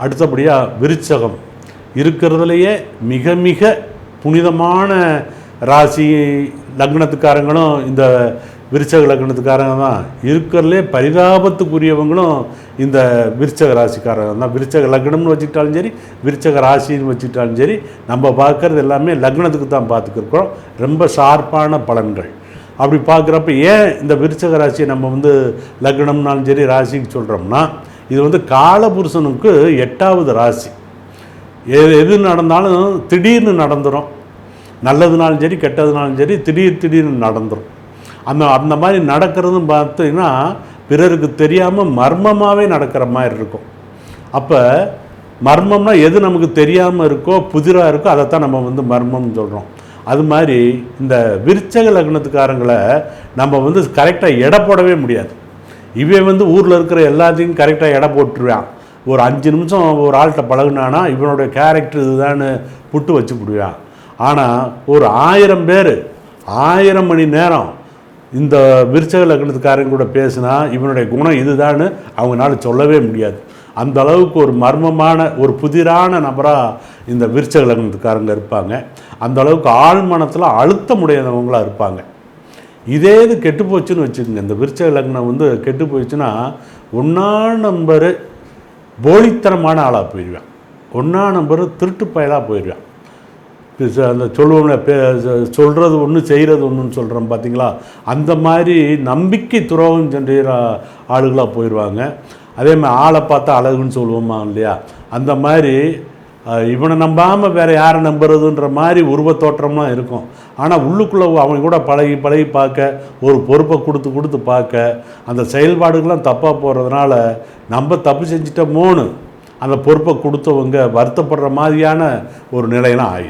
அடுத்தபடியாக விருச்சகம். இருக்கிறதுலையே மிக மிக புனிதமான ராசி லக்னத்துக்காரங்களும் இந்த விருச்சக லக்னத்துக்காரங்க தான் இருக்கிறதுலே பரிதாபத்துக்குரியவங்களும் இந்த விருச்சக ராசிக்காரங்க தான். விருச்சக லக்னம்னு வச்சுக்கிட்டாலும் சரி விருச்சக ராசின்னு வச்சுக்கிட்டாலும் சரி நம்ம பார்க்கறது எல்லாமே லக்னத்துக்கு தான் பார்த்துக்கிருக்கோம் ரொம்ப ஷார்ப்பான பலன்கள். அப்படி பார்க்குறப்ப ஏன் இந்த விருச்சக ராசியை நம்ம வந்து லக்னம்னாலும் சரி ராசின்னு சொல்கிறோம்னா இது வந்து காலபுருஷனுக்கு எட்டாவது ராசி. எது எது நடந்தாலும் திடீர்னு நடந்துடும் நல்லதுனாலும் சரி கெட்டதுனாலும் சரி திடீர் திடீர்னு நடந்துடும் அந்த அந்த மாதிரி நடக்கிறதுன்னு பார்த்தீங்கன்னா பிறருக்கு தெரியாமல் மர்மமாகவே நடக்கிற மாதிரி இருக்கும். அப்போ மர்மம்னா எது நமக்கு தெரியாமல் இருக்கோ புதிராக இருக்கோ அதைத்தான் நம்ம வந்து மர்மம்னு சொல்கிறோம் அது மாதிரி இந்த விருச்சக லக்னத்துக்காரங்களை நம்ம வந்து கரெக்டாக எடை போடவே முடியாது. இவன் வந்து ஊரில் இருக்கிற எல்லாத்தையும் கரெக்டாக எடை போட்டுருவான். ஒரு அஞ்சு நிமிஷம் ஒரு ஆள்கிட்ட பழகுனானா இவனுடைய கேரக்டர் இதுதான்னு புட்டு வச்சு விடுவான் ஆனால் ஒரு ஆயிரம் பேர் ஆயிரம் மணி நேரம் இந்த விருச்சக லக்னத்துக்காரங்க கூட பேசினா இவனுடைய குணம் இதுதான்னு அவங்களால சொல்லவே முடியாது. அந்த அளவுக்கு ஒரு மர்மமான ஒரு புதிரான நபராக இந்த விருச்சக லக்னத்துக்காரங்க இருப்பாங்க. அந்த அளவுக்கு ஆழ்மனத்தில் அழுத்தமுடையவங்களாக இருப்பாங்க. இதே இது கெட்டு போச்சுன்னு வச்சுக்கோங்க. இந்த விருச்சக லக்னம் வந்து கெட்டு போயிடுச்சுன்னா ஒன்றா நம்பரு போலித்தனமான ஆளாக போயிடுவேன். ஒன்றா நம்பர் திருட்டு பயலாக போயிடுவேன். அந்த சொல்லுவோம்ல சொல்கிறது ஒன்று செய்கிறது ஒன்றுன்னு சொல்கிறோம் பார்த்தீங்களா அந்த மாதிரி நம்பிக்கை துரோகம் சென்ற ஆளுகளாக போயிடுவாங்க அதே மாதிரி ஆளை பார்த்தா அழகுன்னு சொல்லுவோமா இல்லையா? அந்த மாதிரி இவனை நம்பாமல் வேறு யாரை நம்புறதுன்ற மாதிரி உருவ தோற்றம்லாம் இருக்கும். ஆனால் உள்ளுக்குள்ளே அவன் கூட பழகி பழகி பார்க்க ஒரு பொறுப்பை கொடுத்து கொடுத்து பார்க்க அந்த செயல்பாடுகள்லாம் தப்பாக போகிறதுனால நம்ம தப்பு செஞ்சிட்டோமோன்னு அந்த பொறுப்பை கொடுத்தவங்க வருத்தப்படுற மாதிரியான ஒரு நிலையெல்லாம் ஆயிடும்